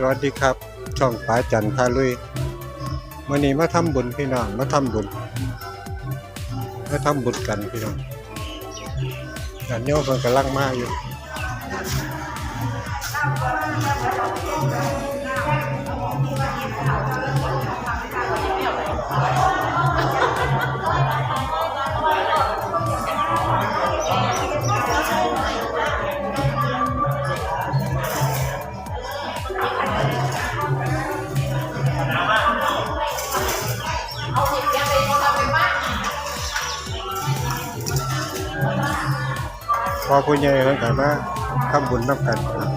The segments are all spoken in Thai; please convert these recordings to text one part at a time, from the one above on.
สวัสดีครับ ช่องป๋าจันทร์พาลุยวันนี้มาทำบุญพี่น้องมาทำบุญมาทำบุญกันพี่น้องงานนี้เพิ่นกำลังมาอยู่ พอผู้ใหญ่เพิ่นก็มาทำบุญนํกันครับ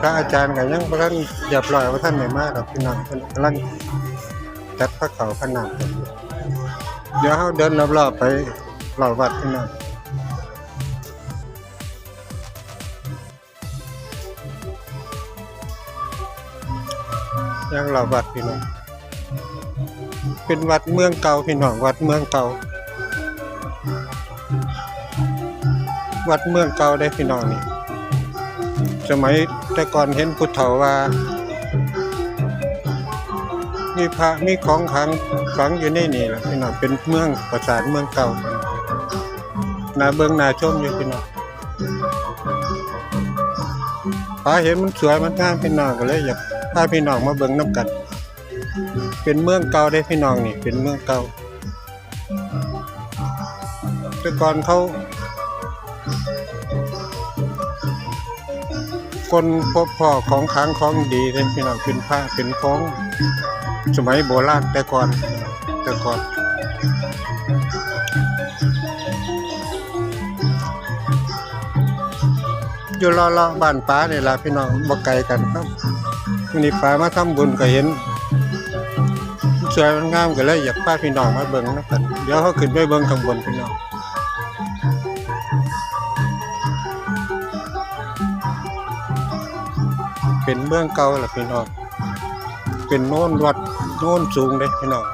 พระอาจารย์ก็ยังบ่ทันเรียบร้อยว่าท่านได้มาดอกพี่น้องเพิ่นกำลังจัดพระเขาพระนามกันอยู่เดี๋ยวเฮาเดินรอบๆไปรอบวัดพี่น้องยังเราวัดพี่น้อง เป็นวัดเมืองเก่าพี่น้องวัดเมืองเก่า วัดเมืองเก่าได้พี่น้องนี่สมัยแต่ก่อนเห็นพุทธเถาว่ามีพระมีของขังฝังอยู่ในนี่แหละพี่น้องเป็นเมืองประสาทเมืองเก่านาเบิงนาชมอยู่พี่น้องพาเห็นมันสวยมันงามพี่น้องก็เลยอยากพาพี่น้องมาเบิงน้ำกัน เป็นเมืองเก่าได้พี่น้องนี่ เป็นเมืองเก่าแต่ก่อนเขาคนพบพ่อของค้างของดีเลยพี่น้องเป็นพระเป็นของ สมัยโบราณแต่ก่อนแต่ก่อนอยู่รอๆบ้านป้าเนี่ยละพี่น้องบ่ไกลกันครับวันนี้ป้ามาทำบุญก็เห็น สวยมันงามก็เลยอยากพาพี่น้องมาเบิ่งนะกันเดี๋ยวเขาขึ้นไปเบิ่งข้างบนพี่น้องเป็นเมืองเก่าล่ะพี่น้องเป็นโน่นวัดโน่นสูงเด้พี่น้อง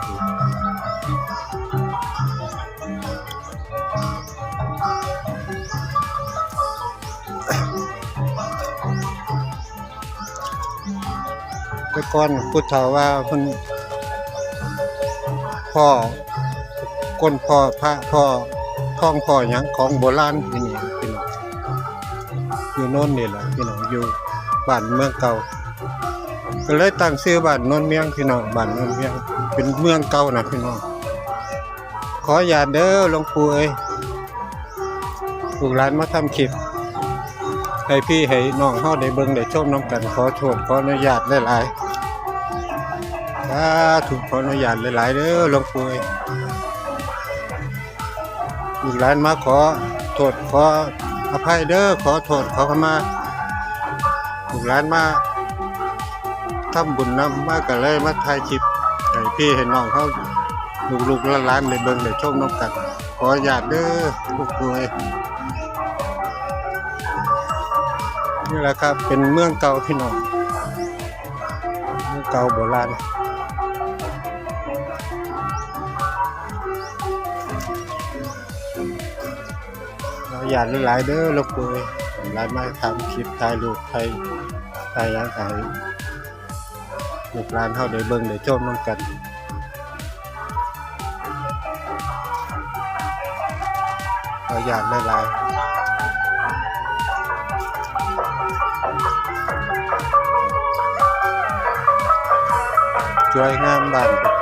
แต่ก่อนพุทธาว่าเพิ่น พ่อก้นพ่อพระพ่อท่องพ่อหยังของโบราณที่นี่พี่น้องอยู่โน่นนี่แหละพี่น้องอยู่บ้านเมืองเก่า ก็เลยตั้งชื่อบ้านโน่นเมียงพี่น้องบ้านโน่นเมียงเป็นเมืองเก่านะพี่น้องขออย่าตเด้อหลวงปู่เอ้ยลูกหลานมาทำคลิปให้พี่ให้น้องเฮาได้เบิ่งได้ชมน้ำกันขอโทษขออนุญาตหลายๆ สาธุขออนุญาตหลายๆเด้อหลวงปู่เอ้ยลูกหลานมาขอโทษขออภัยเด้อขอโทษขอขมาลูกหลานมาทำบุญนำมากก็เลยมาถ่ายคลิปให้พี่ให้น้องเขาลูกๆหลานๆได้เบิ่งได้ชมน้ำกันขออนุญาตเด้อลูกปู่เอ้ยนี่แหละครับเป็นเมืองเก่าพี่น้องเมืองเก่าโบราณ เราอยากหลายเด้อลูกปุ้ยหลายมาทำคลิปถ่ายรูปถ่ายถ่ายยังถ่ายลูกหลานเฮาได้เบิ่งได้ชมนำกันเราอยากหลายๆสวยงามบ้าน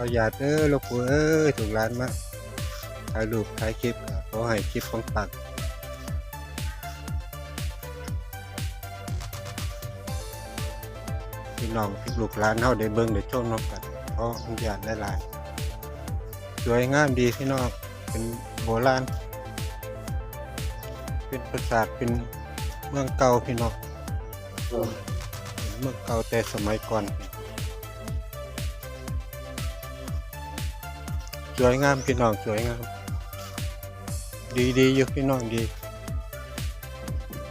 เราอยากเด้อลูกปูเอ้ยถูกร้านมาถ่ายรูปถ่ายคลิปก็ขอให้คลิปของปักพี่น้องลูกหลานเฮาได้เบิ่งได้ชมนำกันเขออนุญาตหลายสวยงามดีพี่น้องเป็นโบราณเป็นปราสาทเป็นเมืองเก่าพี่น้องเมืองเก่าแต่สมัยก่อน วยงามพี่น้องสวยงาม ดีดีอยู่พี่น้องดี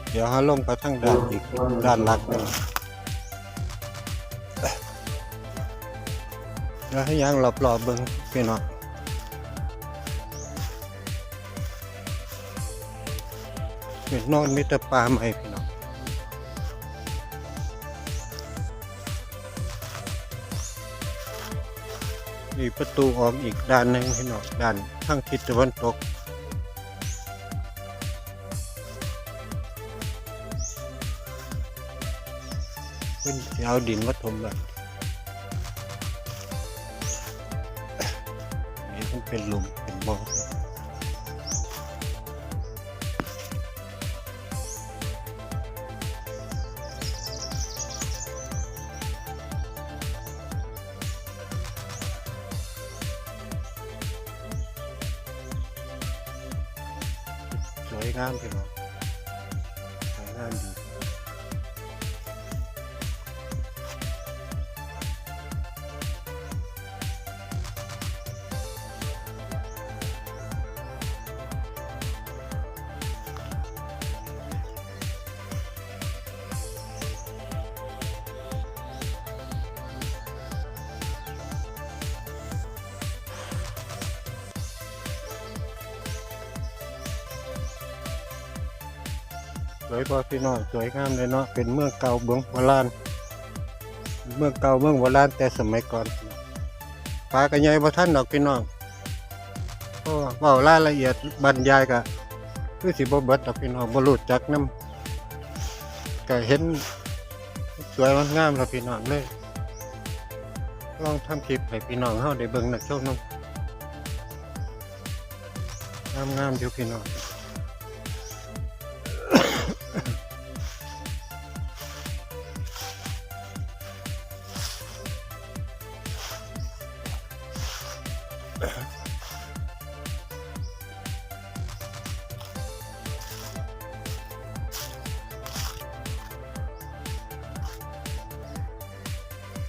เดี๋ยวเขาลงไปทางด้านอีกด้านหลักกันแล้วให้ยังรอบๆเบิ่งพี่น้องเป็นนอนมิตรปลาใหม่พี่น้อง มีประตูออกอีกด้านหนึ่งพี่น้องด้านทางทิศตะวันตกเป็นสิเอาดินมาถมแบบนี่มันเป็นหลุมเป็นบ่อ วยงามพี่น้องสวยงามดี สวยพอพี่น้องสวยงามเลยเนาะเป็นเมืองเก่าเมืองโบราณเมืองเก่าเมืองโบราณแต่สมัยก่อนปลากระไงบ่ท่านดอกพี่น้องโอ้เว้ารายละเอียดบรรยายกะคือสิบเบิดดอกพี่น้องบรู้จักนํก็เห็นสวยงามแล้วพี่น้องเลยลองทำคลิปให้พี่น้องเฮาได้เบิ่งนักชมนำงามๆอยู่พี่น้อง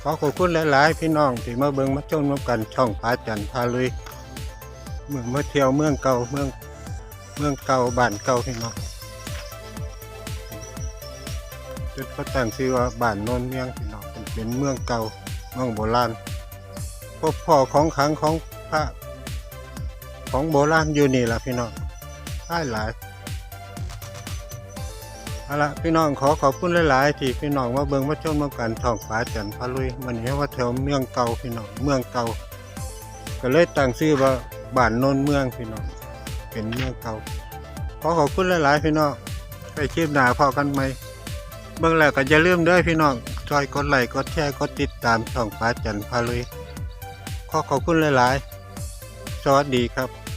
ขอขอบคุณหลาย ๆ พี่น้องที่มาเบิ่งมาชมน้ำกันช่องพาจันพาลุยเมืองมาเที่ยวเมืองเก่าเมืองเมืองเก่าบ้านเก่าพี่น้องจุดเขาตั้งชื่อว่าบ้านโนนเมียงพี่น้องเป็นเป็นเมืองเก่าเมืองโบราณพบพ่อของขังของพระของโบราณอยู่นี่แหละพี่น้องหลายหลาย เอาละพี่น้องขอขอบคุณหลาย ๆ ที่พี่น้องมาเบิ่งมาชมมากันท่องฟ้าจันทร์พาลุยมันเห็นว่าแถวเมืองเก่าพี่น้องเมืองเก่า ก็เลยตั้งชื่อว่าบ้านโนนเมืองพี่น้องเป็นเมืองเก่าขอขอบคุณหลาย ๆ พี่น้องไปคลิปหน้าพอกันไหมเบิ่งแล้วก็อย่าลืมด้อพี่น้องช่วยกดไลค์กดแชร์กดติดตามช่องฟ้าจันทร์พาลุยขอขอบคุณหลาย ๆ สวัสดีครับ